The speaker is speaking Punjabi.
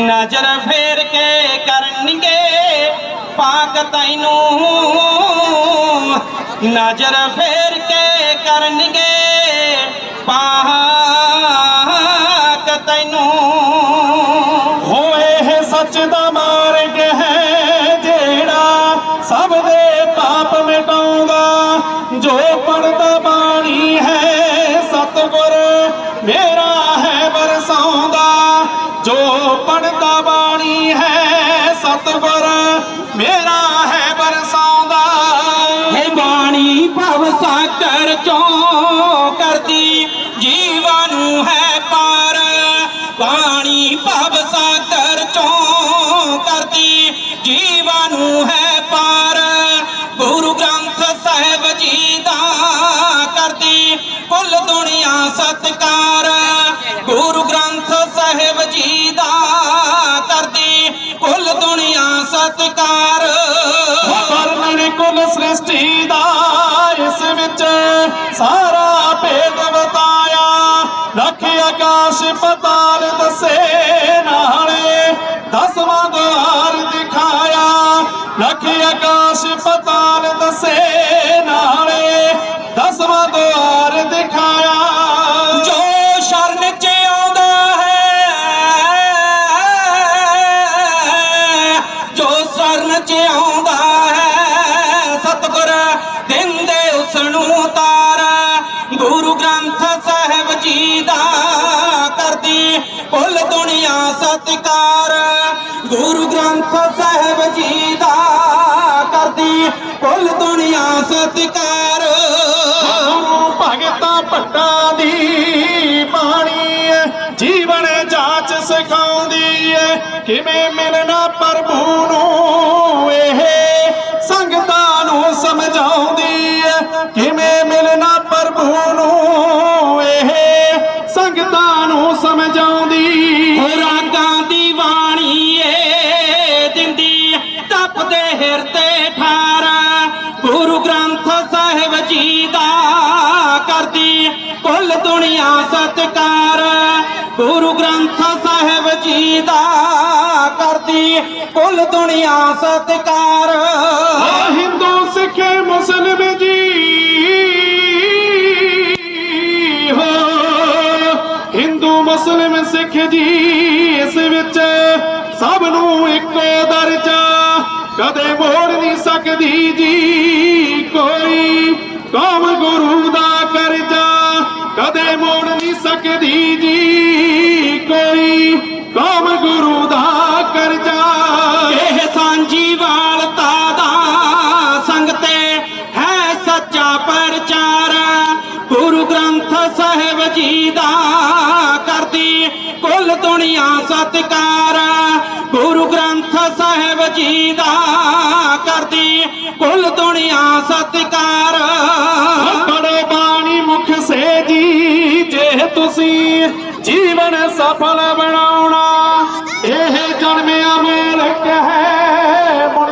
ਨਜ਼ਰ ਫੇਰ ਕੇ ਕਰਨਗੇ, ਪਾਕ ਤੈਨੂੰ ਨਜ਼ਰ ਫੇਰ ਕੇ ਕਰਨਗੇ, ਪਾਕ ਤੈਨੂੰ ਹੋਏ ਹੈ ਸੱਚ ਦਾ ਮਾਰਗ ਹੈ ਜਿਹੜਾ ਸਭ ਦੇ ਪਾਪ ਮਿਟਾਉਂਦਾ, ਜੋ ਪੜਦਾ ਬਾਣੀ ਹੈ ਸਤਗੁਰ ਮੇਰਾ ਹੈ ਮੇਰਾ ਹੈ ਬਰਸਾਉਂਦਾ। ਹੈ ਬਾਣੀ ਭਵ ਸਾਗਰ ਚੋਂ ਕਰਦੀ ਜੀਵਾਂ ਨੂੰ ਹੈ ਪਾਰ। ਬਾਣੀ ਭਵ ਸਾਗਰ ਚੋਂ ਕਰਦੀ ਜੀਵਾਂ ਨੂੰ ਹੈ ਪਾਰ। ਗੁਰੂ ਗ੍ਰੰਥ ਸਾਹਿਬ ਜੀ ਦਾ ਕਰਦੀ, ਕੁੱਲ ਦੁਨੀਆ ਸਤਕਾਰ। ਦੁਨੀਆ ਵਰਣਨ ਕੁਲ ਸ੍ਰਿਸ਼ਟੀ ਦਾ ਇਸ ਵਿੱਚ ਸਾਰਾ ਭੇਦ ਬਤਾਇਆ ਰੱਖ ਆਕਾਸ਼ ਪਤਾਲ ਦੱਸੇ ਨਾਲੇ ਦਸਵਾਂ ਦੁਆਰ ਦਿਖਾਇਆ। ਰੱਖ ਆਕਾਸ਼ ਪਤਾਲ ਦੱਸੇ ਸਾਹਿਬ ਦਾ ਕਰਦੀ ਕੁੱਲ ਦੁਨੀਆ ਸਤਿਕਾਰ। ਗੁਰੂ ਗ੍ਰੰਥ ਸਾਹਿਬ ਜੀ ਦਾ ਕਰਦੀ ਕੁੱਲ ਦੁਨੀਆ ਸਤਿਕਾਰ। ਭਗਤਾਂ ਭੱਟਾਂ ਦੀ ਬਾਣੀ ਹੈ, ਜੀਵਨ ਜਾਚ ਸਿਖਾਉਂਦੀ ਹੈ। ਕਿਵੇਂ ਮਿਲਣਾ ਪ੍ਰਭੂ ਨੂੰ ਇਹ ਸੰਗਤਾਂ ਨੂੰ ਸਮਝਾਉਂਦੀ ਹੈ, ਕਿਵੇਂ ਮਿਲਣਾ ਕੁੱਲ ਦੁਨੀਆ ਸਤਕਾਰ। ਗੁਰੂ ਗ੍ਰੰਥ ਸਾਹਿਬ ਜੀ ਦਾ ਕਰਦੀ ਕੁੱਲ ਦੁਨੀਆ ਸਤਕਾਰ। ਹਿੰਦੂ ਸਿੱਖ ਮੁਸਲਮ ਜੀ। ਹੋ, ਹਿੰਦੂ ਮੁਸਲਮ ਸਿੱਖ ਜੀ, ਇਸ ਵਿੱਚ ਸਭ ਨੂੰ ਇੱਕੋ ਦਰਜਾ। ਕਦੇ ਮੋੜ ਨਹੀਂ ਸਕਦੀ ਜੀ ਕੋਈ ਕੌਮ ਗੁਰੂ ਦਾ ਕਦੇ ਮੋੜ ਨਹੀਂ ਸਕਦੀ ਜੀ। ਕੋਈ ਕੌਮ ਗੁਰੂ ਦਾ ਕਰਜਾ ਇਹ ਸਾਂਝੀ ਵਾਲਤਾ ਦਾ ਸੰਗ ਹੈ ਸੱਚਾ ਪ੍ਰਚਾਰ। ਗੁਰੂ ਗ੍ਰੰਥ ਸਾਹਿਬ ਜੀ ਦਾ ਕਰਦੀ ਕੁੱਲ ਦੁਨੀਆ ਸਤਿਕਾਰ। ਗੁਰੂ ਗ੍ਰੰਥ ਸਾਹਿਬ ਜੀ ਦਾ ਕਰਦੀ ਕੁੱਲ ਦੁਨੀਆ ਸਤਿਕਾਰ। ਤੁਸੀਂ ਜੀਵਨ ਸਫਲ ਬਣਾਉਣਾ। ਇਹ ਜਨਮਿਆ ਮੇਲਕ ਹੈ ਮੁੜ